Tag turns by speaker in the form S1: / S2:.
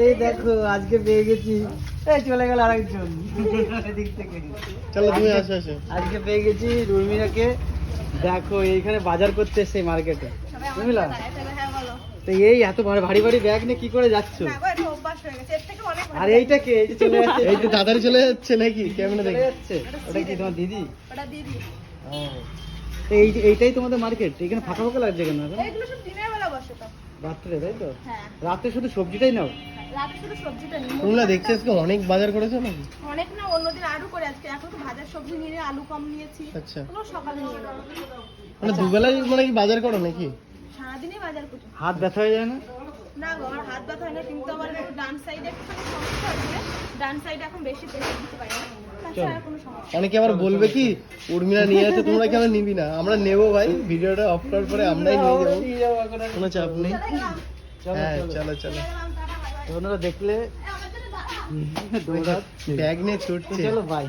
S1: এই দেখো আজকে পেয়ে গেছি। এই চলে গেল আরেকজন। এদিক থেকে।
S2: চলো তুমি
S1: আজকে-
S2: আসো আসো।
S1: আজকে পেয়ে গেছি রুমিরাকে দেখো এইখানে বাজার করতে এসছে মার্কেটে বুঝলা তো এই এত ভারী ভারী ভারী ব্যাগ নিয়ে কি করে যাচ্ছ? আর এইটা কে? এই যে চলে যাচ্ছে।
S2: এই তো তাড়াতাড়ি চলে যাচ্ছে নাকি? কেমন
S1: চলে
S2: দেখি?
S1: যাচ্ছে। ওটা কি তোমার দিদি? ও। তো এই এইটাই তোমাদের মার্কেট এখানে ফাঁকা ফাঁকা লাগছে কেন এখন? রাত্রে তাই তো?
S3: হ্যাঁ।
S1: রাত্রে শুধু সবজিটাই নাও?
S3: রাতে শুধু সবজিটা নিই
S2: তোমরা দেখছি আজকে অনেক বাজার করেছ নাকি?
S3: অনেক না অন্যদিন আরও করে আজকে। এখন তো ভাজার সবজি নিয়ে আলু কম নিয়েছি।
S2: আচ্ছা।
S3: কোনো সকালে নিয়ে
S2: মানে দুবেলায় মানে কি বাজার করো নাকি?
S3: সারাদিনই বাজার করি।
S1: হাত ব্যথা হয়ে যায় না?
S3: না গো আমার হাত ব্যথা হয় না কিন্তু আমার একটু ডান সাইডে একটুখানি সমস্যা আছে ডান সাইডে এখন বেশি দিতে পারি না। তাছাড়া আর কোনো সমস্যা
S2: অনেকে আবার বলবে কি উর্মিলা নিয়ে আছে তোমরা কেন নিবি না? আমরা নেব ভাই ভিডিওটা অফ করার পরে আমরাই নিয়ে যাব। কোনো চাপ নেই। হ্যাঁ
S1: চলো।
S2: চলো
S1: তোমরা ওনারা দেখলে
S2: ব্যাগ নিয়ে ছুটছে।
S1: চলো বাই